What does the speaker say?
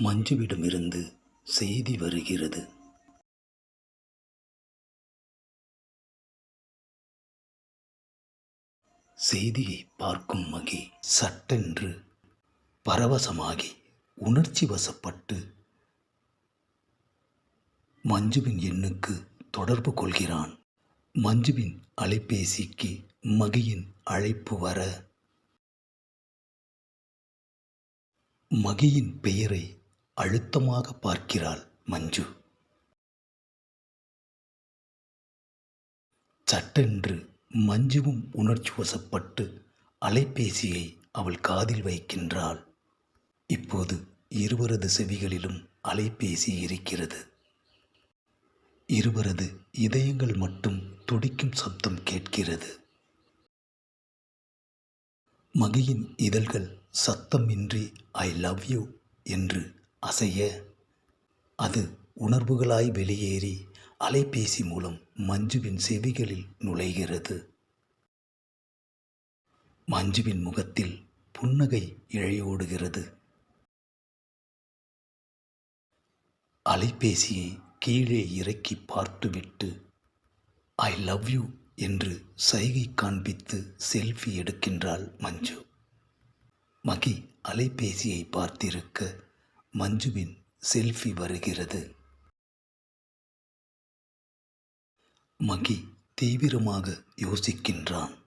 மஞ்சுவிடமிருந்து செய்தி வருகிறது. செய்தியை பார்க்கும் மகி சட்டென்று பரவசமாகி உணர்ச்சி வசப்பட்டு மஞ்சுவின் எண்ணுக்கு தொடர்பு கொள்கிறான். மஞ்சுவின் அலைபேசிக்கு மகியின் அழைப்பு வர மகியின் பெயரை அழுத்தமாக பார்க்கிறாள் மஞ்சு. சட்டென்று மஞ்சுவும் உணர்ச்சி வசப்பட்டு அலைபேசியை அவள் காதில் வைக்கின்றாள். இப்போது இருவரது செவிகளிலும் அலைபேசி இருக்கிறது. இருவரது இதயங்கள் மட்டும் துடிக்கும் சப்தம் கேட்கிறது. மகியின் இதழ்கள் சத்தமின்றி ஐ லவ் யூ என்று அசைய. அது உணர்வுகளாய் வெளியேறி அலைபேசி மூலம் மஞ்சுவின் செவிகளில் நுழைகிறது. மஞ்சுவின் முகத்தில் புன்னகை இழையோடுகிறது. அலைபேசியை கீழே இறக்கி பார்த்துவிட்டு ஐ லவ் யூ என்று சைகை காண்பித்து செல்ஃபி எடுக்கின்றாள் மஞ்சு. மகி அலைபேசியை பார்த்திருக்க மஞ்சுவின் செல்ஃபி வருகிறது. மகி தீவிரமாக யோசிக்கின்றான்.